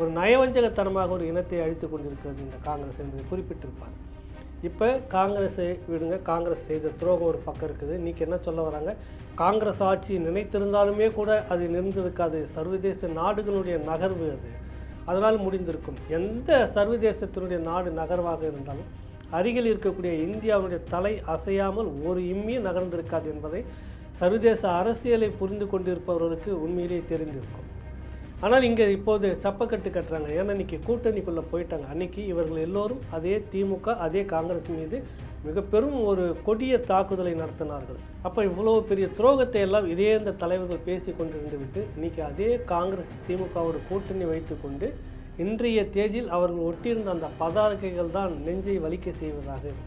ஒரு நயவஞ்சகத்தனமாக ஒரு இனத்தை அழித்து கொண்டிருக்கிறது இந்த காங்கிரஸ் என்பதை குறிப்பிட்டிருப்பார். இப்போ காங்கிரஸை விடுங்க காங்கிரஸ் செய்த துரோகம் ஒரு பக்கம் இருக்குது. இன்றைக்கி என்ன சொல்ல வராங்க? காங்கிரஸ் ஆட்சி நினைத்திருந்தாலுமே கூட அது நிறந்திருக்காது சர்வதேச நாடுகளுடைய நகர்வு அது. அதனால் முடிந்திருக்கும். எந்த சர்வதேசத்தினுடைய நாடு நகர்வாக இருந்தாலும் அருகில் இருக்கக்கூடிய இந்தியாவுடைய தலை அசையாமல் ஒரு இம்மியும் நகர்ந்திருக்காது என்பதை சர்வதேச அரசியலை புரிந்து கொண்டிருப்பவர்களுக்கு உண்மையிலேயே தெரிந்திருக்கும். ஆனால் இங்கே இப்போது சப்பக்கட்டு கட்டுறாங்க. ஏன்னா இன்றைக்கி கூட்டணிக்குள்ளே போயிட்டாங்க. அன்றைக்கி இவர்கள் எல்லோரும் அதே திமுக அதே காங்கிரஸ் மீது மிக பெரும் ஒரு கொடிய தாக்குதலை நடத்தினார்கள். அப்போ இவ்வளோ பெரிய துரோகத்தை எல்லாம் இதே இந்த தலைவர்கள் பேசி கொண்டிருந்து விட்டு இன்னைக்கு அதே காங்கிரஸ் திமுக ஒரு கூட்டணி வைத்துக்கொண்டு இன்றைய தேதியில் அவர்கள் ஒட்டியிருந்த அந்த பதாகைகள் தான் நெஞ்சை வலிக்க செய்வதாக இருந்தது.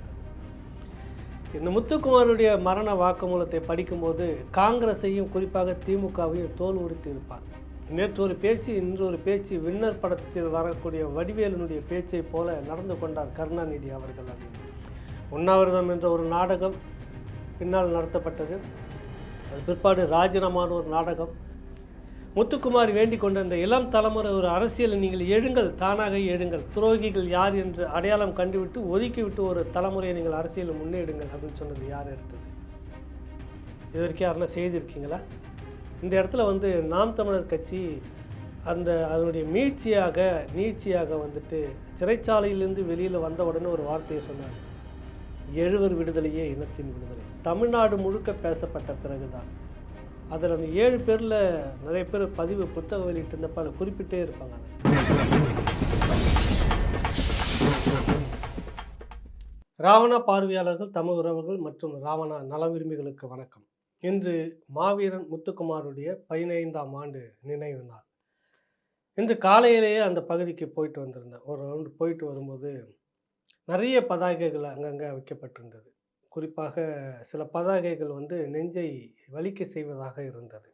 இந்த முத்துக்குமாருடைய மரண வாக்குமூலத்தை படிக்கும்போது காங்கிரஸையும் குறிப்பாக திமுகவையும் தோல் உரித்து இருப்பார். நேற்று ஒரு பேச்சு இன்று ஒரு பேச்சு வின்னர் படத்தில் வரக்கூடிய வடிவேலனுடைய பேச்சை போல நடந்து கொண்டார் கருணாநிதி அவர்கள் உண்ணாவிரதம் என்ற ஒரு நாடகம் பின்னால் நடத்தப்பட்டது. அது பிற்பாடு ராஜினாமான ஒரு நாடகம். முத்துக்குமார் வேண்டிக் கொண்ட இந்த இளம் தலைமுறை ஒரு அரசியலை நீங்கள் எழுங்கள் தானாக எழுங்கள் துரோகிகள் யார் என்று அடையாளம் கண்டுவிட்டு ஒதுக்கிவிட்டு ஒரு தலைமுறையை நீங்கள் அரசியலில் முன்னேடுங்கள் அப்படின்னு சொன்னது யார் எடுத்தது? இது வரைக்கும் யாருன்னா செய்திருக்கீங்களா? இந்த இடத்துல வந்து நாம் தமிழர் கட்சி அந்த அதனுடைய மீட்சியாக நீட்சியாக வந்துட்டு சிறைச்சாலையிலிருந்து வெளியில் வந்த உடனே ஒரு வார்த்தையை சொன்னார். எழுவர் விடுதலையே இனத்தின் விடுதலை. தமிழ்நாடு முழுக்க பேசப்பட்ட பிறகுதான். அதில் அந்த ஏழு பேரில் நிறைய பேர் பதிவு புத்தகம் வெளியிட்டிருந்தப்ப அதில் குறிப்பிட்டே இருப்பாங்க ராவணா பார்வையாளர்கள் தமிழ் உறவுகள் மற்றும் ராவணா நல விரும்பிகளுக்கு வணக்கம். இன்று மாவீரன் முத்துக்குமாருடைய பதினைந்தாம் ஆண்டு நினைவு நாள். இன்று காலையிலேயே அந்த பகுதிக்கு போயிட்டு வந்திருந்தேன். ஒரு ரவுண்டு போயிட்டு வரும்போது நிறைய பதாகைகள் அங்கங்கே வைக்கப்பட்டிருந்தது. குறிப்பாக சில பதாகைகள் வந்து நெஞ்சை வலிக்க செய்வதாக இருந்தது.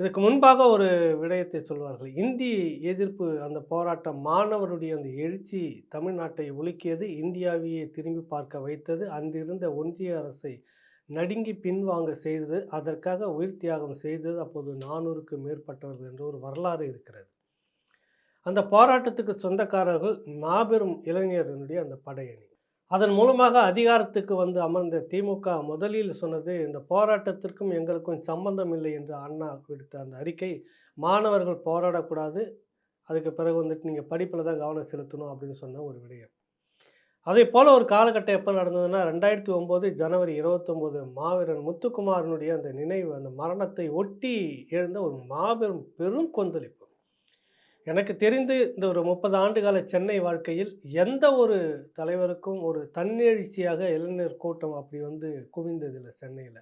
இதுக்கு முன்பாக ஒரு விடயத்தை சொல்வார்கள். இந்தி எதிர்ப்பு அந்த போராட்டம் மாணவருடைய அந்த எழுச்சி தமிழ்நாட்டை ஒழுக்கியது இந்தியாவையே திரும்பி பார்க்க வைத்தது. அங்கிருந்த ஒன்றிய அரசை நடுங்கி பின்வாங்க செய்தது அதற்காக உயிர் தியாகம் செய்தது அப்போது நானூறுக்கு மேற்பட்டவர்கள் என்ற ஒரு வரலாறு இருக்கிறது. அந்த போராட்டத்துக்கு சொந்தக்காரர்கள் மாபெரும் இளைஞர்களுடைய அந்த படையணி. அதன் மூலமாக அதிகாரத்துக்கு வந்து அமர்ந்த திமுக முதலில் சொன்னது இந்த போராட்டத்திற்கும் எங்களுக்கும் சம்பந்தம் இல்லை என்று அண்ணா விடுத்த அந்த அறிக்கை மாணவர்கள் போராடக்கூடாது அதுக்கு பிறகு வந்துட்டு நீங்கள் படிப்பில் தான் கவனம் செலுத்தணும் அப்படின்னு சொன்ன ஒரு விடயம். அதே போல் ஒரு காலகட்டம் எப்போ நடந்ததுன்னா ரெண்டாயிரத்தி ஒம்பது ஜனவரி இருபத்தொம்போது மாவீரன் முத்துக்குமாரனுடைய அந்த நினைவு அந்த மரணத்தை ஒட்டி எழுந்த ஒரு மாபெரும் பெரும் கொந்தளிப்பு. எனக்கு தெரிந்து இந்த ஒரு முப்பது ஆண்டுகால சென்னை வாழ்க்கையில் எந்த ஒரு தலைவருக்கும் ஒரு தன்னெழுச்சியாக இளைஞர் கூட்டம் அப்படி வந்து குவிந்ததில்லை சென்னையில்.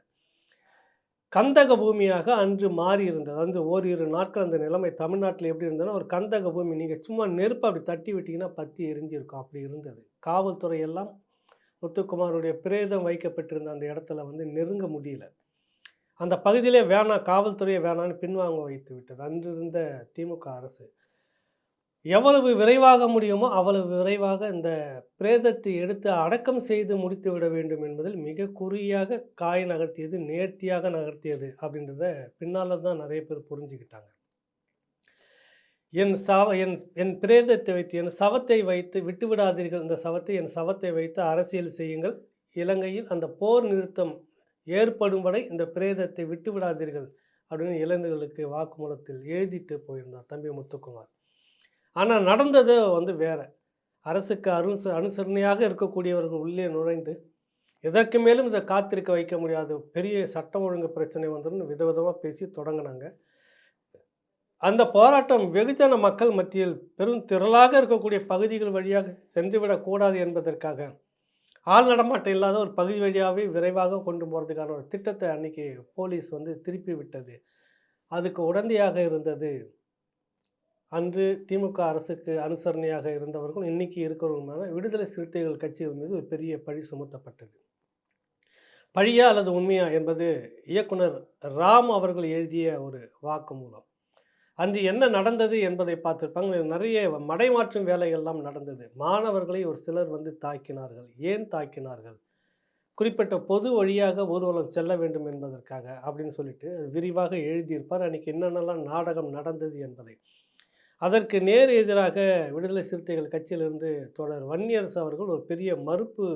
கந்தக பூமியாக அன்று மாறி இருந்தது வந்து ஓரிரு நாட்கள் அந்த நிலைமை தமிழ்நாட்டில் எப்படி இருந்ததுன்னா ஒரு கந்தக பூமி நீங்கள் சும்மா நெருப்பு அப்படி தட்டி விட்டிங்கன்னா பற்றி எரிஞ்சிருக்கும். அப்படி இருந்தது. காவல்துறை எல்லாம் முத்துக்குமாருடைய பிரேதம் வைக்கப்பட்டிருந்த அந்த இடத்துல வந்து நெருங்க முடியல. அந்த பகுதியிலே வேணாம் காவல்துறையை வேணான்னு பின்வாங்க வைத்து விட்டது. அன்று இருந்த திமுக அரசு. எவ்வளவு விரைவாக முடியுமோ அவ்வளவு விரைவாக இந்த பிரேதத்தை எடுத்து அடக்கம் செய்து முடித்து விட வேண்டும் என்பதில் மிக குறியாக காய் நகர்த்தியது நேர்த்தியாக நகர்த்தியது அப்படின்றத பின்னால் தான் நிறைய பேர் புரிஞ்சுக்கிட்டாங்க. என் சவ என் என் பிரேதத்தை வைத்து என் சவத்தை வைத்து விட்டு விடாதீர்கள். இந்த சவத்தை என் சவத்தை வைத்து அரசியல் செய்யுங்கள். இலங்கையில் அந்த போர் நிறுத்தம் ஏற்படும் வரை இந்த பிரேதத்தை விட்டு விடாதீர்கள் அப்படின்னு இளைஞர்களுக்கு வாக்குமூலத்தில் எழுதிட்டு போயிருந்தார் தம்பி முத்துக்குமார். ஆனால் நடந்தது வந்து வேறு. அரசுக்கு அருண் அனுசரணையாக இருக்கக்கூடியவர்கள் உள்ளே நுழைந்து எதற்கு மேலும் இதை காத்திருக்க வைக்க முடியாது? பெரிய சட்டம் ஒழுங்கு பிரச்சனை வந்துடும் விதவிதமாக பேசி தொடங்கினாங்க. அந்த போராட்டம் வெகுஜன மக்கள் மத்தியில் பெரும் திரளாக இருக்கக்கூடிய பகுதிகள் வழியாக சென்றுவிடக்கூடாது என்பதற்காக ஆள் நடமாட்டம் இல்லாத ஒரு பகுதி வழியாகவே விரைவாக கொண்டு போகிறதுக்கான ஒரு திட்டத்தை அன்னைக்கு போலீஸ் வந்து திருப்பி விட்டது. அதுக்கு உடந்தையாக இருந்தது அன்று திமுக அரசுக்கு அனுசரணையாக இருந்தவர்கள் இன்னைக்கு இருக்கிறவங்க விடுதலை சிறுத்தைகள் கட்சிகள் மீது ஒரு பெரிய பழி சுமத்தப்பட்டது. பழியா அல்லது உண்மையா என்பது இயக்குனர் ராம் அவர்கள் எழுதிய ஒரு வாக்குமூலம். அன்று என்ன நடந்தது என்பதை பார்த்துருப்பாங்க. நிறைய மடைமாற்றும் வேலைகள்லாம் நடந்தது. மாணவர்களை ஒரு சிலர் வந்து தாக்கினார்கள். ஏன் தாக்கினார்கள்? குறிப்பிட்ட பொது வழியாக ஊர்வலம் செல்ல வேண்டும் என்பதற்காக அப்படின்னு சொல்லிட்டு விரிவாக எழுதியிருப்பார். அன்றைக்கி என்னென்னலாம் நாடகம் நடந்தது என்பதை. அதற்கு நேர் எதிராக விடுதலை சிறுத்தைகள் கட்சியிலிருந்து தொடர் வன்னியரசு அவர்கள் ஒரு பெரிய மறுப்பு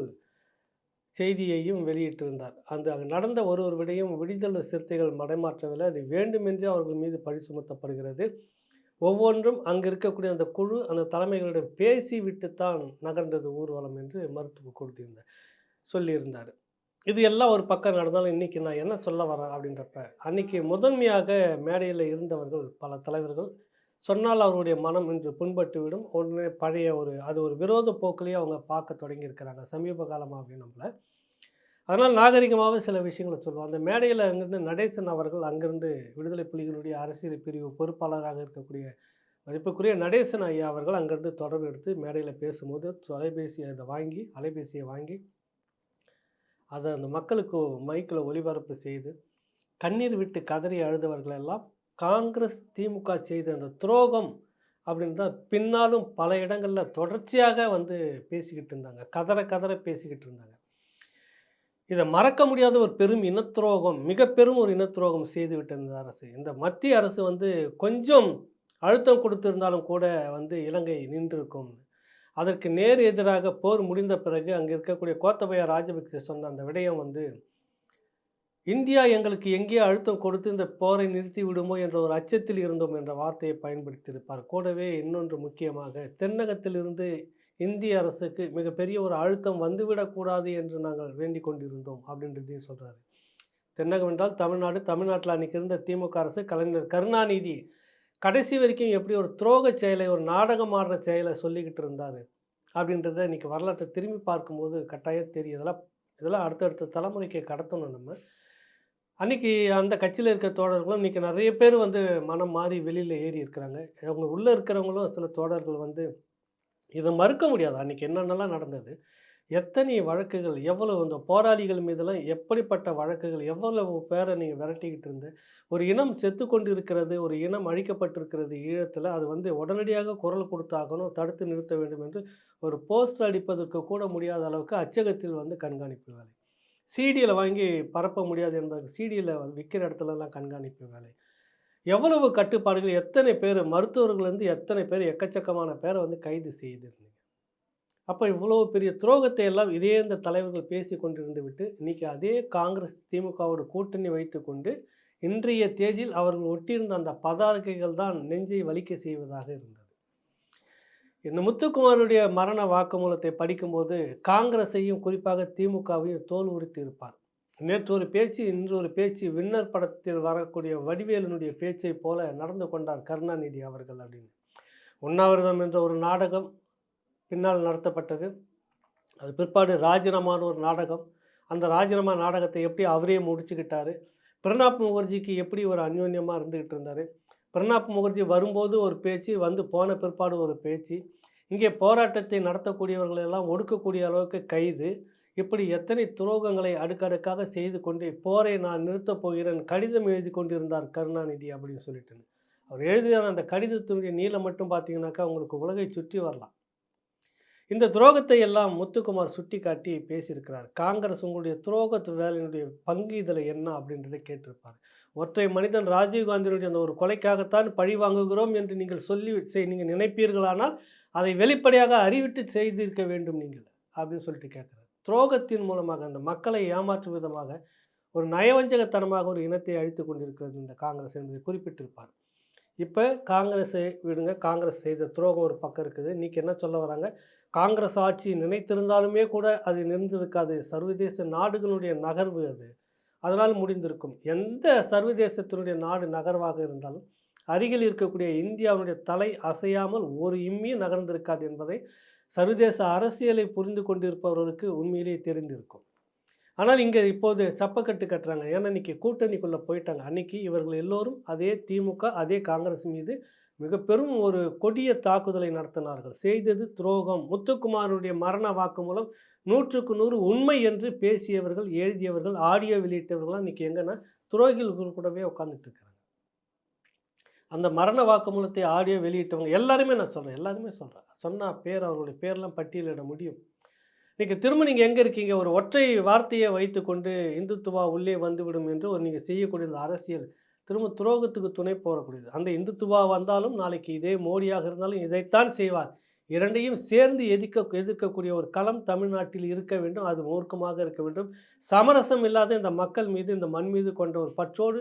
செய்தியையும் வெளியிட்டிருந்தார். அந்த நடந்த ஒரு ஒரு விடையும் விடுதலை சிறுத்தைகள் மடைமாற்றவில்லை. அது வேண்டுமென்றே அவர்கள் மீது பழி சுமத்தப்படுகிறது. ஒவ்வொன்றும் அங்கு இருக்கக்கூடிய அந்த குழு அந்த தலைமைகளிடம் பேசி விட்டுத்தான் நகர்ந்தது ஊர்வலம் என்று மருத்துவ கொடுத்திருந்தார் சொல்லியிருந்தார். இது எல்லாம் ஒரு பக்கம் நடந்தாலும் இன்றைக்கி நான் என்ன சொல்ல வரேன் அப்படின்றப்ப அன்னைக்கு முதன்மையாக மேடையில் இருந்தவர்கள் பல தலைவர்கள் சொன்னால் அவருடைய மனம் இன்று புண்பட்டு விடும் உடனே பழைய ஒரு அது ஒரு விரோத போக்கிலேயே அவங்க பார்க்க தொடங்கி இருக்கிறாங்க சமீப காலமாகவே நம்மளை. அதனால் நாகரிகமாகவே சில விஷயங்களை சொல்லுவோம். அந்த மேடையில் அங்கிருந்து நடேசன் அவர்கள் அங்கிருந்து விடுதலை புலிகளுடைய அரசியல் பிரிவு பொறுப்பாளராக இருக்கக்கூடிய மதிப்புக்குரிய நடேசன் ஐயா அவர்கள் அங்கிருந்து தொடர்பு எடுத்து மேடையில் பேசும்போது தொலைபேசியை அதை வாங்கி அலைபேசியை வாங்கி அதை அந்த மக்களுக்கு மைக்கில் ஒளிபரப்பு செய்து கண்ணீர் விட்டு கதறி அழுதவர்களெல்லாம் காங்கிரஸ் திமுக செய்த அந்த துரோகம் அப்படின்னு தான் பின்னாலும் பல இடங்களில் தொடர்ச்சியாக வந்து பேசிக்கிட்டு இருந்தாங்க. கதற கதற பேசிக்கிட்டு இருந்தாங்க. இதை மறக்க முடியாத ஒரு பெரும் இனத்துரோகம் மிக பெரும் ஒரு இனத்துரோகம் செய்து இருந்த அரசு. இந்த மத்திய அரசு வந்து கொஞ்சம் அழுத்தம் கொடுத்திருந்தாலும் கூட வந்து இலங்கை நின்றிருக்கும். அதற்கு நேர் எதிராக போர் முடிந்த பிறகு அங்கே இருக்கக்கூடிய கோத்தபய ராஜபக்சே சொன்ன அந்த விடயம் வந்து இந்தியா எங்களுக்கு எங்கேயோ அழுத்தம் கொடுத்து இந்த போரை நிறுத்தி விடுமோ என்ற ஒரு அச்சத்தில் இருந்தோம் என்ற வார்த்தையை பயன்படுத்தியிருப்பார். கூடவே இன்னொன்று முக்கியமாக தென்னகத்திலிருந்து இந்திய அரசுக்கு மிகப்பெரிய ஒரு அழுத்தம் வந்துவிடக்கூடாது என்று நாங்கள் வேண்டிக் கொண்டிருந்தோம் அப்படின்றதையும் சொல்கிறாரு தென்னகம் என்றால் தமிழ்நாடு தமிழ்நாட்டில் அன்றைக்கி இருந்த திமுக அரசு கலைஞர் கருணாநிதி கடைசி வரைக்கும் எப்படி ஒரு துரோக செயலை ஒரு நாடகம் ஆடுற செயலை சொல்லிக்கிட்டு இருந்தார் அப்படின்றத இன்றைக்கி வரலாற்றை திரும்பி பார்க்கும்போது கட்டாயம் தெரியும். இதெல்லாம் இதெல்லாம் அடுத்தடுத்த தலைமுறைக்கு கடத்தணும் நம்ம. அன்றைக்கி அந்த கட்சியில் இருக்க தோழர்களும் இன்றைக்கி நிறைய பேர் வந்து மனம் மாறி வெளியில் ஏறி இருக்கிறாங்க. அவங்க உள்ளே இருக்கிறவங்களும் சில தோழர்கள் வந்து இதை மறுக்க முடியாது. அன்றைக்கி என்னென்னலாம் நடந்தது? எத்தனை வழக்குகள் எவ்வளவு இந்த போராளிகள் மீதெல்லாம் எப்படிப்பட்ட வழக்குகள் எவ்வளவு பேரை நீங்கள் விரட்டிக்கிட்டு இருந்து ஒரு இனம் செத்து கொண்டு இருக்கிறது ஒரு இனம் அழிக்கப்பட்டிருக்கிறது ஈழத்தில் அது வந்து உடனடியாக குரல் கொடுத்தாகணும் தடுத்து நிறுத்த வேண்டும் என்று ஒரு போஸ்டர் அடிப்பதற்கு கூட முடியாத அளவுக்கு அச்சகத்தில் வந்து கண்காணிப்பு வேலை. சிடியில் வாங்கி பரப்ப முடியாது என்பதற்கு சிடியில் விற்கிற இடத்துலலாம் கண்காணிப்பு வேலை. எவ்வளவு கட்டுப்பாடுகள் எத்தனை பேர் மருத்துவர்கள்லேருந்து எத்தனை பேர் எக்கச்சக்கமான பேரை வந்து கைது செய்திருந்தீங்க. அப்போ இவ்வளோ பெரிய துரோகத்தை எல்லாம் இதே இந்த தலைவர்கள் பேசி கொண்டிருந்து விட்டு இன்றைக்கி அதே காங்கிரஸ் திமுகவோட கூட்டணி வைத்துக்கொண்டு இன்றைய தேதியில் அவர்கள் ஒட்டியிருந்த அந்த பதாகைகள் தான் நெஞ்சை வலிக்க செய்வதாக இருந்தது. இந்த முத்துக்குமாரனுடைய மரண வாக்குமூலத்தை படிக்கும்போது காங்கிரஸையும் குறிப்பாக திமுகவையும் தோல் உரித்து இருப்பார். நேற்று ஒரு பேச்சு இன்று ஒரு பேச்சு வின்னர் படத்தில் வரக்கூடிய வடிவேலனுடைய பேச்சை போல நடந்து கொண்டார் கருணாநிதி அவர்கள் அப்படின்னு. உண்ணாவிரதம் என்ற ஒரு நாடகம் பின்னால் நடத்தப்பட்டது. அது பிற்பாடு ராஜினாமான ஒரு நாடகம். அந்த ராஜினாமா நாடகத்தை எப்படி அவரே முடிச்சுக்கிட்டாரு? பிரணாப் முகர்ஜிக்கு எப்படி ஒரு அந்யோன்யமாக இருந்துக்கிட்டு இருந்தார்? பிரணாப் முகர்ஜி வரும்போது ஒரு பேச்சு வந்து போன பிற்பாடு ஒரு பேச்சு. இங்கே போராட்டத்தை நடத்தக்கூடியவர்கள் எல்லாம் ஒடுக்கக்கூடிய அளவுக்கு கைது. இப்படி எத்தனை துரோகங்களை அடுக்கடுக்காக செய்து கொண்டு போரை நான் நிறுத்தப் போகிறேன் கடிதம் எழுதி கொண்டிருந்தார் கருணாநிதி அப்படின்னு சொல்லிட்டு அவர் எழுதிய அந்த கடிதத்தினுடைய நீளம் மட்டும் பார்த்தீங்கன்னாக்கா உங்களுக்கு உலகை சுற்றி வரலாம். இந்த துரோகத்தை எல்லாம் முத்துக்குமார் சுட்டி காட்டி பேசியிருக்கிறார். காங்கிரஸ் உங்களுடைய துரோகத்து வேலையினுடைய பங்கு இதில் என்ன அப்படின்றத கேட்டிருப்பார். ஒற்றை மனிதன் ராஜீவ்காந்தியினுடைய அந்த ஒரு கொலைக்காகத்தான் பழி வாங்குகிறோம் என்று நீங்கள் சொல்லி செய் நீங்கள் நினைப்பீர்களானால் அதை வெளிப்படையாக அறிவிட்டு செய்திருக்க வேண்டும் நீங்கள் அப்படின்னு சொல்லிட்டு கேட்குறாரு துரோகத்தின் மூலமாக அந்த மக்களை ஏமாற்றும் விதமாக ஒரு நயவஞ்சகத்தனமாக ஒரு இனத்தை அழித்து கொண்டிருக்கிறது இந்த காங்கிரஸ் என்பதை குறிப்பிட்டிருப்பார். இப்போ காங்கிரஸை விடுங்க காங்கிரஸ் செய்த துரோகம் ஒரு பக்கம் இருக்குது. இன்றைக்கி என்ன சொல்ல வராங்க? காங்கிரஸ் ஆட்சி நினைத்திருந்தாலுமே கூட அது நினைந்திருக்காது சர்வதேச நாடுகளுடைய நகர்வு அது. அதனால் முடிந்திருக்கும். எந்த சர்வதேசத்தினுடைய நாடு நகர்வாக இருந்தாலும் அருகில் இருக்கக்கூடிய இந்தியாவுடைய தலை அசையாமல் ஒரு இம்மியும் நகர்ந்திருக்காது என்பதை சர்வதேச அரசியலை புரிந்து கொண்டிருப்பவர்களுக்கு உண்மையிலேயே தெரிந்திருக்கும். ஆனால் இங்கே இப்போது சப்பக்கட்டு கட்டுறாங்க. ஏன்னா இன்றைக்கி கூட்டணிக்குள்ளே போயிட்டாங்க. அன்றைக்கி இவர்கள் எல்லோரும் அதே திமுக அதே காங்கிரஸ் மீது மிக பெரும் ஒரு கொடிய தாக்குதலை நடத்தினார்கள். செய்தது துரோகம். முத்துக்குமாருடைய மரண வாக்குமூலம் நூற்றுக்கு நூறு உண்மை என்று பேசியவர்கள் எழுதியவர்கள் ஆடியோ வெளியிட்டவர்கள்லாம் இன்றைக்கி எங்கன்னா துரோகிகள் கூடவே உட்காந்துட்டு அந்த மரண வாக்குமூலத்தை ஆடியோ வெளியிட்டவங்க எல்லாருமே நான் சொல்கிறேன் எல்லாருமே சொல்கிறேன் சொன்னால் பேர் அவர்களுடைய பேர்லாம் பட்டியலிட முடியும். இன்றைக்கி திரும்ப நீங்கள் எங்கே இருக்கீங்க? ஒரு ஒற்றை வார்த்தையை வைத்துக்கொண்டு இந்துத்துவா உள்ளே வந்துவிடும் என்று ஒரு நீங்கள் செய்யக்கூடிய இந்த அரசியல் திரும்ப துரோகத்துக்கு துணை போகக்கூடியது அந்த இந்துத்துவா வந்தாலும் நாளைக்கு இதே மோடியாக இருந்தாலும் இதைத்தான் செய்வார். இரண்டையும் சேர்ந்து எதிர்க்க எதிர்க்கக்கூடிய ஒரு களம் தமிழ்நாட்டில் இருக்க வேண்டும். அது மூர்க்கமாக இருக்க வேண்டும். சமரசம் இல்லாத இந்த மக்கள் மீது இந்த மண் மீது கொண்ட ஒரு பற்றோடு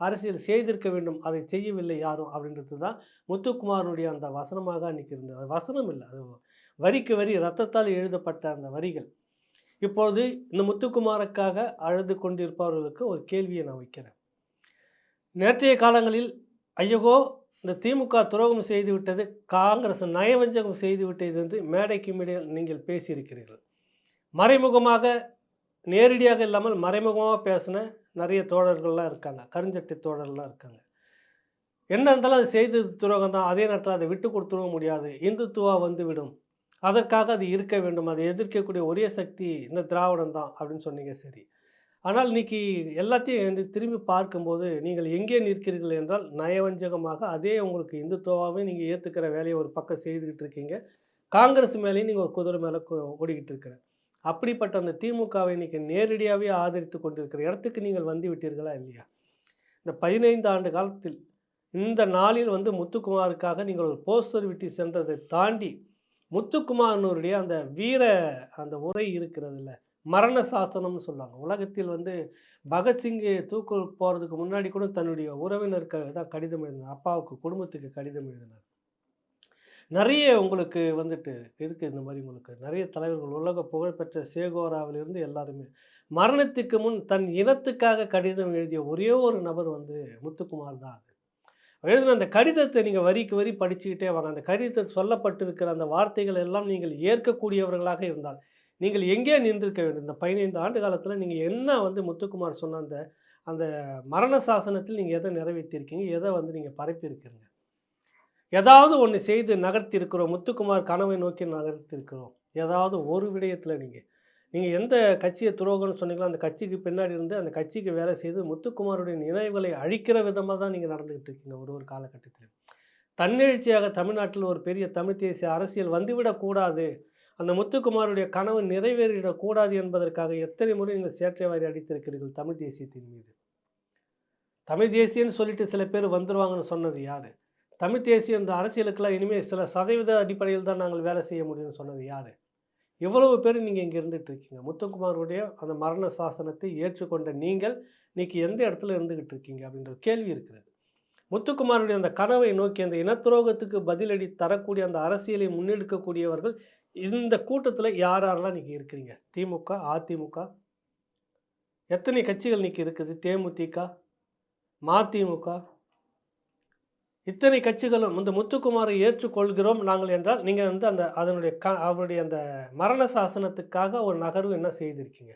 அரசியல் செய்திருக்க வேண்டும் அதை செய்யவில்லை யாரும் அப்படின்றது தான் முத்துக்குமாரனுடைய அந்த வசனமாக அன்றைக்கி இருந்தது. அது வசனம் இல்லை அது வரிக்கு வரி ரத்தத்தால் எழுதப்பட்ட அந்த வரிகள். இப்பொழுது இந்த முத்துக்குமாருக்காக அழுது கொண்டிருப்பவர்களுக்கு ஒரு கேள்வியை நான் வைக்கிறேன். நேற்றைய காலங்களில் ஐயகோ இந்த திமுக துரோகம் செய்துவிட்டது காங்கிரஸ் நயவஞ்சகம் செய்துவிட்டது என்று மேடைக்கு மேடையில் நீங்கள் பேசியிருக்கிறீர்கள். மறைமுகமாக நேரடியாக இல்லாமல் மறைமுகமாக பேசின நிறைய தோழர்கள்லாம் இருக்காங்க. கருஞ்சட்டை தோழர்கள்லாம் இருக்காங்க. என்ன இருந்தாலும் அது செய்தது துரோகம் தான் அதே நேரத்தில் அதை விட்டு கொடுத்துடவும் முடியாது. இந்துத்துவா வந்து விடும். அதற்காக அது இருக்க வேண்டும். அதை எதிர்க்கக்கூடிய ஒரே சக்தி இந்த திராவிடம் தான் அப்படின்னு சொன்னீங்க. சரி. ஆனால் இன்னைக்கு எல்லாத்தையும் வந்து திரும்பி பார்க்கும்போது நீங்கள் எங்கே நிற்கிறீர்கள் என்றால் நயவஞ்சகமாக அதே உங்களுக்கு இந்துத்துவாவே நீங்கள் ஏற்றுக்கிற வேலையை ஒரு பக்கம் செய்துக்கிட்டு இருக்கீங்க. காங்கிரஸ் மேலேயும் நீங்கள் ஒரு குதிரை மேலே ஓடிக்கிட்டு இருக்கிறேன் அப்படிப்பட்ட அந்த திமுகவை இன்னைக்கு நேரடியாகவே ஆதரித்து கொண்டிருக்கிற இடத்துக்கு நீங்கள் வந்து விட்டீர்களா இல்லையா? இந்த பதினைந்து ஆண்டு காலத்தில் இந்த நாளில் வந்து முத்துக்குமாருக்காக நீங்கள் ஒரு போஸ்டர் விட்டு சென்றதை தாண்டி முத்துக்குமாரனுடைய அந்த வீர அந்த உரை இருக்கிறதுல மரண சாசனம்னு சொல்லுவாங்க. உலகத்தில் வந்து பகத்சிங்கு தூக்கு போகிறதுக்கு முன்னாடி கூட தன்னுடைய உறவினருக்கு தான் கடிதம் எழுதினார். அப்பாவுக்கு குடும்பத்துக்கு கடிதம் எழுதினார். நிறைய உங்களுக்கு வந்துட்டு இருக்குது இந்த மாதிரி உங்களுக்கு. நிறைய தலைவர்கள் உலக புகழ்பெற்ற சேகோராவிலிருந்து எல்லாருமே. மரணத்துக்கு முன் தன் இனத்துக்காக கடிதம் எழுதிய ஒரே ஒரு நபர் வந்து முத்துக்குமார் தான் அது. எழுதின அந்த கடிதத்தை நீங்கள் வரிக்கு வரி படிச்சுக்கிட்டே வாங்க. அந்த கடிதத்தில் சொல்லப்பட்டிருக்கிற அந்த வார்த்தைகள் எல்லாம் நீங்கள் ஏற்கக்கூடியவர்களாக இருந்தால் நீங்கள் எங்கே நின்றிருக்க வேண்டும்? இந்த பதினைந்து ஆண்டு காலத்தில் நீங்கள் என்ன வந்து முத்துக்குமார் சொன்ன அந்த அந்த மரண சாசனத்தில் நீங்கள் எதை நிறைவேற்றிருக்கீங்க? எதை வந்து நீங்கள் பரப்பியிருக்கிறீங்க? ஏதாவது ஒன்று செய்து நகர்த்திருக்கிறோம் முத்துக்குமார் கனவை நோக்கி நகர்த்திருக்கிறோம் ஏதாவது ஒரு விடயத்தில் நீங்கள் நீங்கள் எந்த கட்சியை துரோகம்னு சொன்னீங்களோ அந்த கட்சிக்கு பின்னாடி இருந்து அந்த கட்சிக்கு வேலை செய்து முத்துக்குமாருடைய நினைவுகளை அழிக்கிற விதமாக தான் நீங்கள் நடந்துக்கிட்டு இருக்கீங்க ஒரு ஒரு காலகட்டத்தில். தன்னெழுச்சியாக தமிழ்நாட்டில் ஒரு பெரிய தமிழ் தேசிய அரசியல் வந்துவிடக்கூடாது அந்த முத்துக்குமாருடைய கனவு நிறைவேறிடக்கூடாது என்பதற்காக எத்தனை முறை நீங்கள் சேற்றை வாரி அடித்திருக்கிறீர்கள் தமிழ் தேசியத்தின் மீது? தமிழ் தேசியன்னு சொல்லிட்டு சில பேர் வந்துடுவாங்கன்னு சொன்னது யார்? தமிழ் தேசிய இந்த அரசியலுக்கெல்லாம் இனிமேல் சில சதவீத அடிப்படையில் தான் நாங்கள் வேலை செய்ய முடியும்னு சொன்னது யார்? எவ்வளவு பேர் நீங்கள் இங்கே இருந்துகிட்டு இருக்கீங்க? முத்துக்குமாருடைய அந்த மரண சாசனத்தை ஏற்றுக்கொண்ட நீங்கள் இன்னைக்கு எந்த இடத்துல இருந்துக்கிட்டு இருக்கீங்க அப்படின்ற கேள்வி இருக்கிறது. முத்துக்குமாருடைய அந்த கனவை நோக்கி அந்த இனத்துரோகத்துக்கு பதிலடி தரக்கூடிய அந்த அரசியலை முன்னெடுக்கக்கூடியவர்கள் இந்த கூட்டத்தில் யார் யாரெல்லாம் இன்றைக்கி இருக்கிறீங்க? திமுக அதிமுக? எத்தனை கட்சிகள் இன்றைக்கி இருக்குது? தேமுதிக மதிமுக? இத்தனை கட்சிகளும் இந்த முத்துக்குமாரை ஏற்றுக்கொள்கிறோம் நாங்கள் என்றால் நீங்கள் வந்து அந்த அதனுடைய க அவருடைய அந்த மரண சாசனத்துக்காக ஒரு நகர்வு என்ன செய்திருக்கீங்க?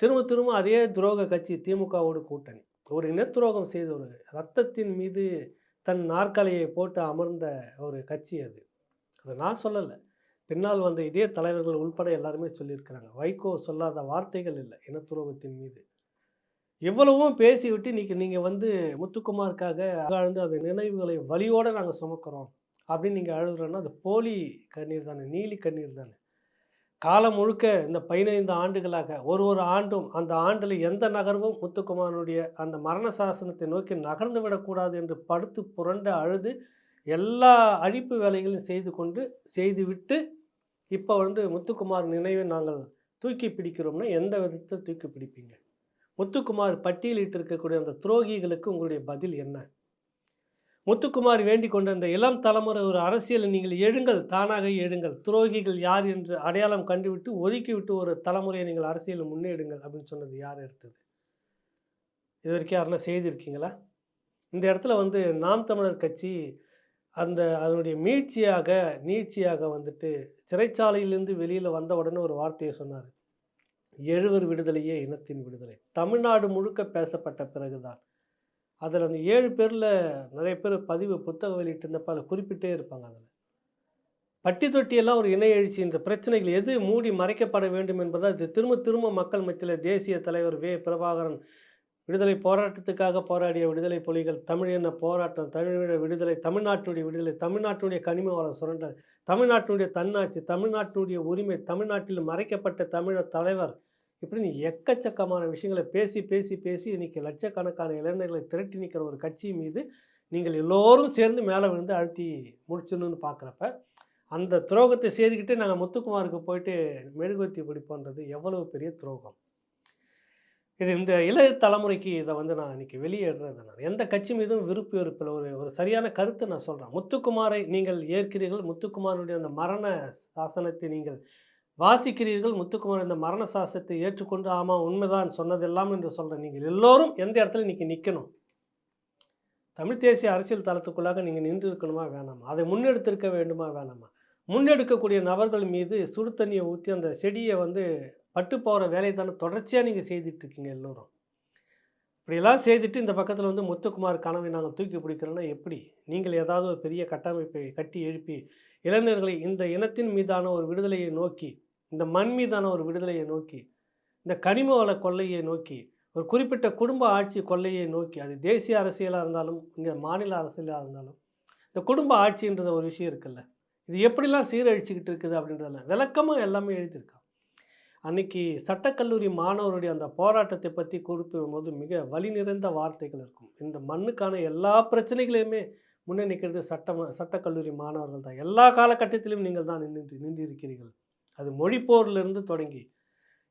திரும்ப திரும்ப அதே துரோக கட்சி திமுகவோடு கூட்டணி. ஒரு இனத்துரோகம் செய்த ஒரு ரத்தத்தின் மீது தன் நாற்காலியை போட்டு அமர்ந்த ஒரு கட்சி அது. அதை நான் சொல்லலை. பின்னால் வந்த இதே தலைவர்கள் உள்பட எல்லாருமே சொல்லியிருக்கிறாங்க. வைகோ சொல்லாத வார்த்தைகள் இல்லை இனத்துரோகத்தின் மீது. இவ்வளவும் பேசிவிட்டு இன்னைக்கு நீங்கள் வந்து முத்துக்குமாருக்காக அழுந்து அந்த நினைவுகளை வலியோடு நாங்கள் சுமக்கிறோம் அப்படின்னு நீங்கள் அழுகிறோன்னா அது போலி கண்ணீர் தானே நீலி கண்ணீர் தானே. காலம் முழுக்க இந்த பதினைந்து ஆண்டுகளாக ஒரு ஒரு ஆண்டும் அந்த ஆண்டில் எந்த நகர்வும் முத்துக்குமாரனுடைய அந்த மரண சாசனத்தை நோக்கி நகர்ந்து விடக்கூடாது என்று படுத்து புரண்டு அழுது எல்லா அழிப்பு வேலைகளையும் செய்து கொண்டு செய்துவிட்டு இப்போ வந்து முத்துக்குமார் நினைவை நாங்கள் தூக்கி பிடிக்கிறோம்னா எந்த விதத்தை தூக்கி பிடிப்பீங்க? முத்துக்குமார் பட்டியலிட்டு இருக்கக்கூடிய அந்த துரோகிகளுக்கு உங்களுடைய பதில் என்ன? முத்துக்குமார் வேண்டிக் கொண்ட அந்த இளம் தலைமுறை ஒரு அரசியலை நீங்கள் எழுங்கள் தானாக எழுங்கள். துரோகிகள் யார் என்று அடையாளம் கண்டுவிட்டு ஒதுக்கிவிட்டு ஒரு தலைமுறையை நீங்கள் அரசியலில் முன்னேடுங்கள் அப்படின்னு சொன்னது யார் எடுத்தது? இது வரைக்கும் யாருன்னா செய்திருக்கீங்களா? இந்த இடத்துல வந்து நாம் தமிழர் கட்சி அந்த அதனுடைய மீட்சியாக நீட்சியாக வந்துட்டு சிறைச்சாலையிலிருந்து வெளியில் வந்த உடனே ஒரு வார்த்தையை சொன்னார். எழுவர் விடுதலையே இனத்தின் விடுதலை. தமிழ்நாடு முழுக்க பேசப்பட்ட பிறகுதான். அதில் அந்த ஏழு பேரில் நிறைய பேர் பதிவு புத்தகம் வெளியிட்டிருந்தப்ப அதில் குறிப்பிட்டே இருப்பாங்க அதில். பட்டி தொட்டியெல்லாம் ஒரு இணை எழுச்சி. இந்த பிரச்சனைகள் எது மூடி மறைக்கப்பட வேண்டும் என்பதால் இது திரும்ப திரும்ப மக்கள் மத்தியில் தேசிய தலைவர் வே. பிரபாகரன் விடுதலை போராட்டத்துக்காக போராடிய விடுதலை புலிகள் தமிழின போராட்டம் தமிழீழ விடுதலை தமிழ்நாட்டுடைய விடுதலை தமிழ்நாட்டுடைய கனிம வளம் சுரண்டல் தமிழ்நாட்டினுடைய தன்னாட்சி தமிழ்நாட்டினுடைய உரிமை தமிழ்நாட்டில் மறைக்கப்பட்ட தமிழர் தலைவர் இப்படின்னு எக்கச்சக்கமான விஷயங்களை பேசி பேசி பேசி இன்னைக்கு லட்சக்கணக்கான இளைஞர்களை திரட்டி நிற்கிற ஒரு கட்சி மீது நீங்கள் எல்லோரும் சேர்ந்து மேலே விழுந்து அழுத்தி முடிச்சிடணும்னு பார்க்குறப்ப அந்த துரோகத்தை செய்துக்கிட்டு நாங்கள் முத்துக்குமாருக்கு போயிட்டு மெழுகுவர்த்தி பிடிப்போன்றது எவ்வளவு பெரிய துரோகம்? இது இந்த இளைய தலைமுறைக்கு இதை வந்து நான் இன்னைக்கு வெளியேடுறது நான் எந்த கட்சி மீதும் விருப்பு வெறுப்பில் ஒரு ஒரு சரியான கருத்தை நான் சொல்கிறேன் முத்துக்குமாரை நீங்கள் ஏற்கிறீர்கள். முத்துக்குமாருடைய அந்த மரண சாசனத்தை நீங்கள் வாசிக்கிறீர்கள் முத்துக்குமார் இந்த மரண சாசத்தை ஏற்றுக்கொண்டு ஆமாம் உண்மைதான் சொன்னதெல்லாம் என்று சொல்கிற நீங்கள் எல்லோரும் எந்த இடத்துல இன்றைக்கி நிற்கணும் தமிழ் தேசிய அரசியல் தளத்துக்குள்ளாக நீங்கள் நின்று இருக்கணுமா வேணாமா? அதை முன்னெடுத்திருக்க வேண்டுமா வேணாமா? முன்னெடுக்கக்கூடிய நபர்கள் மீது சுடு தண்ணியை ஊற்றி அந்த செடியை வந்து பட்டு போகிற வேலையை தானே தொடர்ச்சியாக நீங்கள் செய்துட்டு இருக்கீங்க எல்லோரும். இப்படியெல்லாம் செய்துட்டு இந்த பக்கத்தில் வந்து முத்துக்குமார் கனவை நாங்கள் தூக்கி பிடிக்கிறோன்னா எப்படி? நீங்கள் ஏதாவது ஒரு பெரிய கட்டமைப்பை கட்டி எழுப்பி இளைஞர்களை இந்த இனத்தின் மீதான ஒரு விடுதலையை நோக்கி இந்த மண் மீதான ஒரு விடுதலையை நோக்கி இந்த கனிம வள கொள்ளையை நோக்கி ஒரு குறிப்பிட்ட குடும்ப ஆட்சி கொள்ளையை நோக்கி அது தேசிய அரசியலாக இருந்தாலும் இங்கே மாநில அரசியலாக இருந்தாலும் இந்த குடும்ப ஆட்சின்றத ஒரு விஷயம் இருக்குல்ல. இது எப்படிலாம் சீரழிச்சுக்கிட்டு இருக்குது அப்படின்றதெல்லாம் விளக்கமாக எல்லாமே எழுதியிருக்கான் அன்னைக்கு சட்டக்கல்லூரி மாணவருடைய அந்த போராட்டத்தை பற்றி குறிப்பிடும்போது மிக வலி நிறைந்த வார்த்தைகள் இருக்கும். இந்த மண்ணுக்கான எல்லா பிரச்சனைகளையுமே முன்னே நிற்கிறது சட்டம் சட்டக்கல்லூரி மாணவர்கள் தான். எல்லா காலகட்டத்திலும் நீங்கள் தான் நின்று நின்று இருக்கிறீர்கள். அது மொழிப்போரிலிருந்து தொடங்கி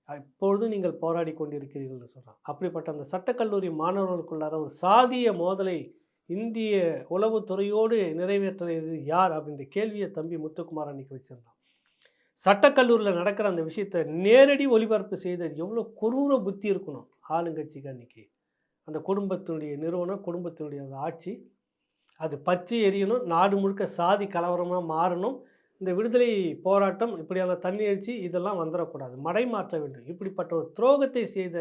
இப்பொழுதும் நீங்கள் போராடி கொண்டிருக்கிறீர்கள்னு சொல்கிறான் அப்படிப்பட்ட அந்த சட்டக்கல்லூரி மாணவர்களுக்குள்ளார ஒரு சாதிய மோதலை இந்திய உளவுத்துறையோடு நிறைவேற்றியது யார் அப்படின்ற கேள்வியை தம்பி முத்துக்குமார் அன்னைக்கு வச்சுருந்தான். சட்டக்கல்லூரியில் நடக்கிற அந்த விஷயத்தை நேரடி ஒளிபரப்பு செய்தது எவ்வளோ குரூர புத்தி இருக்கணும் ஆளுங்கட்சிக்கு அன்றைக்கி அந்த குடும்பத்தினுடைய நிறுவனம் குடும்பத்தினுடைய அந்த ஆட்சி அது பற்றி எரியணும் நாடு முழுக்க சாதி கலவரமாக மாறணும் இந்த விடுதலை போராட்டம் இப்படியான தண்ணி எழுச்சி இதெல்லாம் வந்துடக்கூடாது மடை மாற்ற வேண்டும். இப்படிப்பட்ட ஒரு துரோகத்தை செய்த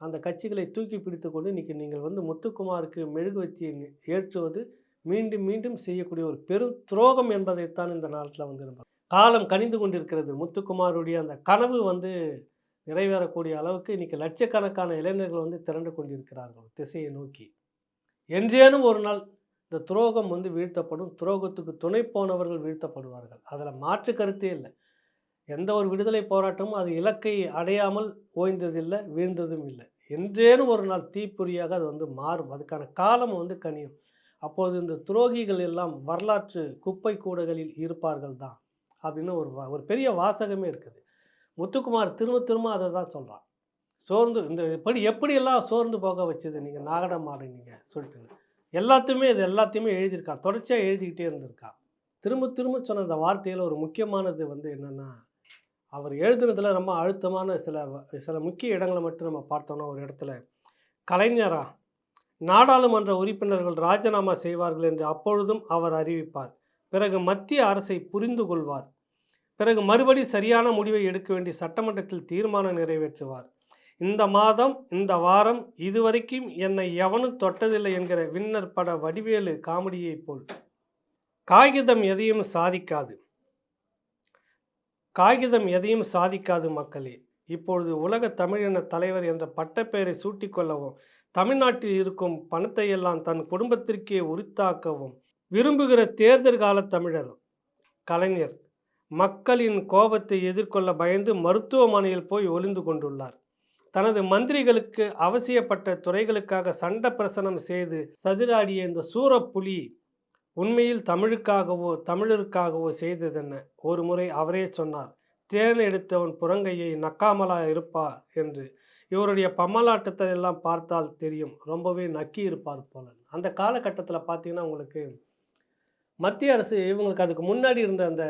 அந்த கட்சிகளை தூக்கி பிடித்து கொண்டு இன்றைக்கி நீங்கள் வந்து முத்துக்குமாருக்கு மெழுகுவத்தியை ஏற்றுவது மீண்டும் மீண்டும் செய்யக்கூடிய ஒரு பெரும் துரோகம் என்பதைத்தான் இந்த நாட்டில் வந்து நம்ம காலம் கனிந்து கொண்டிருக்கிறது. முத்துக்குமாருடைய அந்த கனவு வந்து நிறைவேறக்கூடிய அளவுக்கு இன்றைக்கி லட்சக்கணக்கான இளைஞர்கள் வந்து திரண்டு கொண்டிருக்கிறார்கள் திசையை நோக்கி. என்றேனும் ஒரு நாள் இந்த துரோகம் வந்து வீழ்த்தப்படும். துரோகத்துக்கு துணை போனவர்கள் வீழ்த்தப்படுவார்கள். அதில் மாற்று கருத்தே இல்லை. எந்த ஒரு விடுதலை போராட்டமும் அது இலக்கை அடையாமல் ஓய்ந்ததில்லை வீழ்ந்ததும் இல்லை. என்றேனும் ஒரு நாள் தீப்பொறியாக அது வந்து மாறும். அதுக்கான காலம் வந்து கனியும். அப்போது இந்த துரோகிகள் எல்லாம் வரலாற்று குப்பை கூடைகளில் இருப்பார்கள் தான் அப்படின்னு ஒரு ஒரு பெரிய வாசகமே இருக்குது. முத்துக்குமார் திரும்ப திரும்ப அதை தான் சொல்கிறான் சோர்ந்து இந்த எப்படி எப்படியெல்லாம் சோர்ந்து போக வச்சது? நீங்கள் நாகடம் ஆடுனீங்க சொல்லிட்டு. எல்லாத்தையுமே இது எல்லாத்தையுமே எழுதியிருக்கான் தொடர்ச்சியாக எழுதிக்கிட்டே இருந்திருக்கான் திரும்ப திரும்ப சொன்ன அந்த வார்த்தையில் ஒரு முக்கியமானது வந்து என்னென்னா அவர் எழுதுனதில் ரொம்ப அழுத்தமான சில சில முக்கிய இடங்களை மட்டும் நம்ம பார்த்தோம்னா ஒரு இடத்துல கலைஞரா நாடாளுமன்ற உறுப்பினர்கள் ராஜினாமா செய்வார்கள் என்று அப்பொழுதும் அவர் அறிவிப்பார். பிறகு மத்திய அரசை புரிந்து கொள்வார். பிறகு மறுபடி சரியான முடிவை எடுக்க வேண்டிய சட்டமன்றத்தில் தீர்மானம் நிறைவேற்றுவார். இந்த மாதம் இந்த வாரம் இதுவரைக்கும் என்னை எவனும் தொட்டதில்லை என்கிற வின்னர் பட வடிவேலு காமெடியை போல். காகிதம் எதையும் சாதிக்காது. காகிதம் எதையும் சாதிக்காது மக்களே. இப்பொழுது உலக தமிழின தலைவர் என்ற பட்டப்பெயரை சூட்டிக்கொள்ளவும் தமிழ்நாட்டில் இருக்கும் பணத்தை எல்லாம் தன் குடும்பத்திற்கே உரித்தாக்கவும் விரும்புகிற தேர்தல் கால தமிழர் கலைஞர் மக்களின் கோபத்தை எதிர்கொள்ள பயந்து மருத்துவமனையில் போய் ஒளிந்து கொண்டுள்ளார். தனது மந்திரிகளுக்கு அவசியப்பட்ட துறைகளுக்காக சண்ட பிரசனம் செய்து சதிராடிய இந்த சூரப்புலி உண்மையில் தமிழுக்காகவோ தமிழருக்காகவோ செய்ததென்ன? ஒரு முறை அவரே சொன்னார் தேன் எடுத்தவன் புறங்கையை நக்காமலா இருப்பா? என்று. இவருடைய பம்மலாட்டத்தை எல்லாம் பார்த்தால் தெரியும். ரொம்பவே நக்கி இருப்பார் போல. அந்த காலகட்டத்தில் பார்த்தீங்கன்னா உங்களுக்கு மத்திய அரசு இவங்களுக்கு அதுக்கு முன்னாடி இருந்த அந்த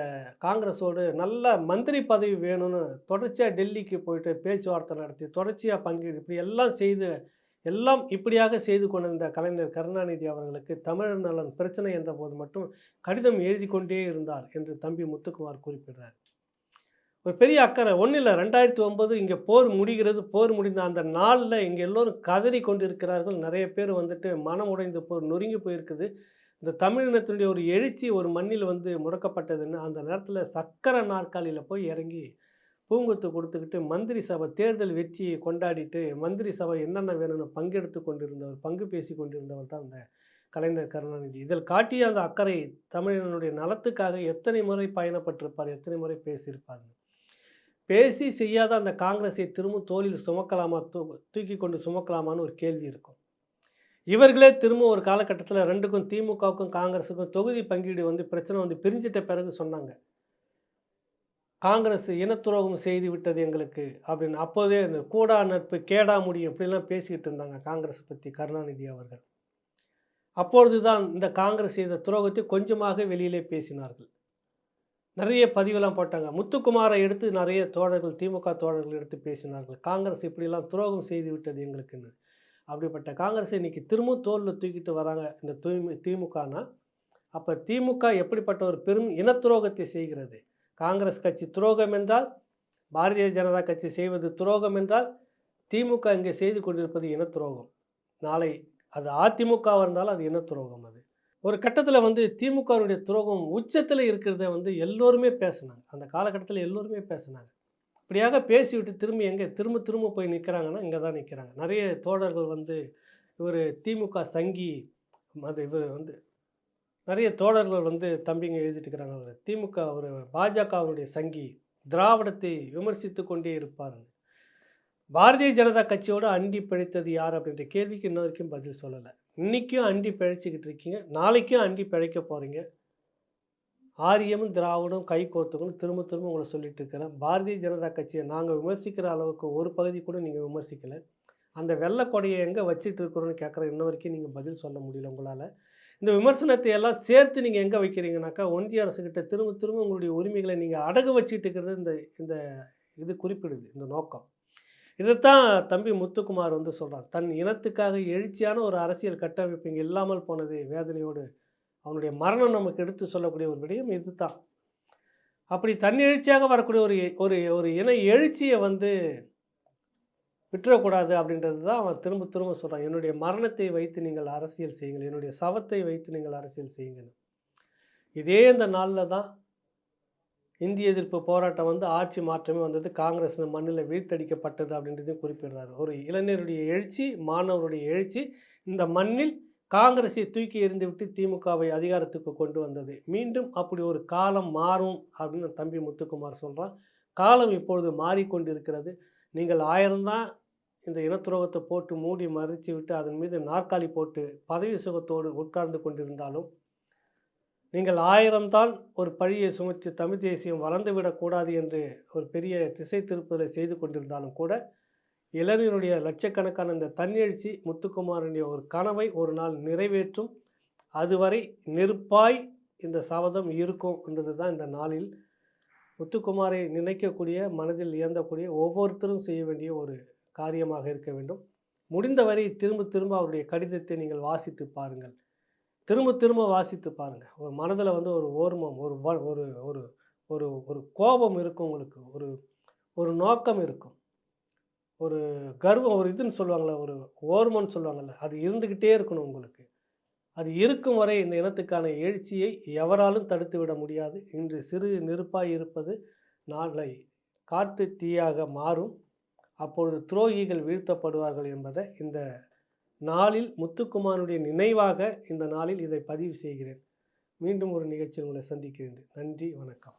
காங்கிரஸோடு நல்ல மந்திரி பதவி வேணும்னு தொடர்ச்சியாக டெல்லிக்கு போயிட்டு பேச்சுவார்த்தை நடத்தி தொடர்ச்சியாக பங்கீடு இப்படி எல்லாம் செய்து எல்லாம் இப்படியாக செய்து கொண்டிருந்த கலைஞர் கருணாநிதி அவர்களுக்கு தமிழர் நலன் பிரச்சனை என்ற போது மட்டும் கடிதம் எழுதி கொண்டே இருந்தார் என்று தம்பி முத்துக்குமார் குறிப்பிடுறார். ஒரு பெரிய அக்கறை ஒன்றும் இல்லை ரெண்டாயிரத்தி ஒம்பது இங்கே போர் முடிகிறது போர் முடிந்த அந்த நாளில் இங்கே எல்லோரும் கதறி கொண்டிருக்கிறார்கள். நிறைய பேர் வந்துட்டு மனம் உடைந்து போர் நொறுங்கி போயிருக்குது. இந்த தமிழினத்தினுடைய ஒரு எழுச்சி ஒரு மண்ணில் வந்து முடக்கப்பட்டதுன்னு அந்த நேரத்தில் சக்கரை நாற்காலியில் போய் இறங்கி பூங்குத்து கொடுத்துக்கிட்டு மந்திரி சபை தேர்தல் வெற்றியை கொண்டாடிட்டு மந்திரி சபை என்னென்ன வேணும்னு பங்கெடுத்து கொண்டிருந்தவர் பங்கு பேசி கொண்டிருந்தவர் தான் அந்த கலைஞர் கருணாநிதி. இதில் காட்டிய அந்த அக்கறை தமிழனுடைய நலத்துக்காக எத்தனை முறை பயணப்பட்டிருப்பார் எத்தனை முறை பேசியிருப்பார்? பேசி செய்யாத அந்த காங்கிரஸை திரும்ப தோளில் சுமக்கலாமா? தூ தூக்கி கொண்டு சுமக்கலாமான்னு ஒரு கேள்வி இருக்கும். இவர்களே திரும்ப ஒரு காலகட்டத்தில் ரெண்டுக்கும் திமுகவுக்கும் காங்கிரஸுக்கும் தொகுதி பங்கீடு வந்து பிரச்சனை வந்து பிரிஞ்சிட்ட பிறகு சொன்னாங்க. காங்கிரஸ் இனத்துரோகம் செய்து விட்டது எங்களுக்கு அப்படின்னு. அப்போதே இந்த கூடா நட்பு கேடா முடியும் இப்படிலாம் பேசிக்கிட்டு இருந்தாங்க காங்கிரஸ் பற்றி கருணாநிதி அவர்கள். அப்பொழுது தான் இந்த காங்கிரஸ் செய்த துரோகத்தை கொஞ்சமாக வெளியிலே பேசினார்கள். நிறைய பதிவெல்லாம் போட்டாங்க. முத்துக்குமாரை எடுத்து நிறைய தோழர்கள் திமுக தோழர்கள் எடுத்து பேசினார்கள். காங்கிரஸ் இப்படிலாம் துரோகம் செய்து விட்டது எங்களுக்குன்னு. அப்படிப்பட்ட காங்கிரஸ் இன்னைக்கு திரும்ப தோலில் தூக்கிட்டு வராங்க இந்த தூய்மை திமுகனா? அப்போ திமுக எப்படிப்பட்ட ஒரு பெரும் இனத்துரோகத்தை செய்கிறது? காங்கிரஸ் கட்சி துரோகம் என்றால் பாரதிய ஜனதா கட்சி செய்வது துரோகம் என்றால் திமுக இங்கே செய்து கொண்டிருப்பது இனத்துரோகம். நாளை அது அதிமுகவாக இருந்தாலும் அது இனத்துரோகம் அது. ஒரு கட்டத்தில் வந்து திமுகவுடைய துரோகம் உச்சத்தில் இருக்கிறத வந்து எல்லோருமே பேசினாங்க. அந்த காலகட்டத்தில் எல்லோருமே பேசினாங்க. இப்படியாக பேசிவிட்டு திரும்பி எங்கே? திரும்ப திரும்ப போய் நிற்கிறாங்கன்னா இங்கே தான் நிற்கிறாங்க. நிறைய தோழர்கள் வந்து இவர் திமுக சங்கி அது இவர் வந்து நிறைய தோழர்கள் வந்து தம்பிங்க எழுதிட்டு இருக்கிறாங்க அவர் திமுக ஒரு பாஜகவுடைய சங்கி திராவிடத்தை விமர்சித்து கொண்டே இருப்பார். பாரதிய ஜனதா கட்சியோடு அண்டி பிழைத்தது யார் அப்படின்ற கேள்விக்கு இன்ன வரைக்கும் பதில் சொல்லலை. இன்றைக்கும் அண்டி பிழைச்சிக்கிட்டு இருக்கீங்க. நாளைக்கும் அண்டி பிழைக்க போகிறீங்க ஆரியமும் திராவிடம் கை கோத்துக்கணும் திரும்ப திரும்ப உங்களை சொல்லிட்டு இருக்கிறேன். பாரதிய ஜனதா கட்சியை நாங்கள் விமர்சிக்கிற அளவுக்கு ஒரு பகுதி கூட நீங்கள் விமர்சிக்கலை. அந்த வெள்ளை கொடையை எங்கே வச்சுட்டு இருக்கிறோன்னு கேட்குற இன்ன வரைக்கும் நீங்கள் பதில் சொல்ல முடியல உங்களால். இந்த விமர்சனத்தை எல்லாம் சேர்த்து நீங்கள் எங்கே வைக்கிறீங்கனாக்கா ஒன்றிய அரசுக்கிட்ட திரும்ப திரும்ப உங்களுடைய உரிமைகளை நீங்கள் அடகு வச்சுட்டு இருக்கிறது இந்த இந்த இது குறிப்பிடுது இந்த நோக்கம். இதைத்தான் தம்பி முத்துக்குமார் வந்து சொல்கிறார் தன் இனத்துக்காக எழுச்சியான ஒரு அரசியல் கட்டமைப்பு இங்கே இல்லாமல் போனது வேதனையோடு அவனுடைய மரணம் நமக்கு எடுத்து சொல்லக்கூடிய ஒரு விடயம் இதுதான். அப்படி தன்னெழுச்சியாக வரக்கூடிய ஒரு ஒரு ஒரு இன எழுச்சியை வந்து விட்டுறக்கூடாது அப்படின்றது தான் அவன் திரும்ப திரும்ப சொல்கிறான் என்னுடைய மரணத்தை வைத்து நீங்கள் அரசியல் செய்யுங்கள். என்னுடைய சவத்தை வைத்து நீங்கள் அரசியல் செய்யுங்கள். இதே இந்த நாளில் தான் இந்திய எதிர்ப்பு போராட்டம் வந்து ஆட்சி மாற்றமே வந்தது. காங்கிரஸ் இந்த மண்ணில் வீழ்த்தடிக்கப்பட்டது அப்படின்றதையும் குறிப்பிடுறாரு. ஒரு இளைஞருடைய எழுச்சி மாணவருடைய எழுச்சி இந்த மண்ணில் காங்கிரஸை தூக்கி எறிந்துவிட்டு திமுகவை அதிகாரத்துக்கு கொண்டு வந்தது. மீண்டும் அப்படி ஒரு காலம் மாறும் அப்படின்னு தம்பி முத்துக்குமார் சொல்கிறான் காலம் இப்பொழுது மாறிக்கொண்டிருக்கிறது. நீங்கள் ஆயிரம்தான் இந்த இனத்துரோகத்தை போட்டு மூடி மறைச்சி விட்டு அதன் மீது நாற்காலி போட்டு பதவி சுகத்தோடு உட்கார்ந்து கொண்டிருந்தாலும் நீங்கள் ஆயிரம்தான் ஒரு பழியை சுமத்தி தமிழ் தேசியம் வளர்ந்துவிடக்கூடாது என்று ஒரு பெரிய திசை திருப்புதலை செய்து கொண்டிருந்தாலும் கூட இளைஞருடைய லட்சக்கணக்கான இந்த தன்னெழுச்சி முத்துக்குமாரனுடைய ஒரு கனவை ஒரு நாள் நிறைவேற்றும். அதுவரை நெருப்பாய் இந்த சபதம் இருக்கும் என்றது தான் இந்த நாளில் முத்துக்குமாரை நினைக்கக்கூடிய மனதில் இயந்தக்கூடிய ஒவ்வொருத்தரும் செய்ய வேண்டிய ஒரு காரியமாக இருக்க வேண்டும். முடிந்தவரை திரும்ப திரும்ப அவருடைய கடிதத்தை நீங்கள் வாசித்து பாருங்கள். திரும்ப திரும்ப வாசித்து பாருங்கள் ஒரு மனதில் வந்து ஒரு ஓர்மம் ஒரு வ- ஒரு ஒரு ஒரு ஒரு கோபம் இருக்கும் உங்களுக்கு. ஒரு ஒரு நோக்கம் இருக்கும். ஒரு கர்வம் ஒரு இதுன்னு சொல்லுவாங்கள்ல ஒரு ஓர்மன்னு சொல்லுவாங்கள்ல அது இருந்துக்கிட்டே இருக்கணும் உங்களுக்கு. அது இருக்கும் வரை இந்த இனத்துக்கான எழுச்சியை எவராலும் தடுத்து விட முடியாது. இன்று சிறு நெருப்பாய் இருப்பது நாளை காட்டு தீயாக மாறும். அப்பொழுது துரோகிகள் வீழ்த்தப்படுவார்கள் என்பதை இந்த நாளில் முத்துக்குமாரனுடைய நினைவாக இந்த நாளில் இதை பதிவு செய்கிறேன். மீண்டும் ஒரு நிகழ்ச்சியில் உங்களை சந்திக்கிறேன். நன்றி வணக்கம்.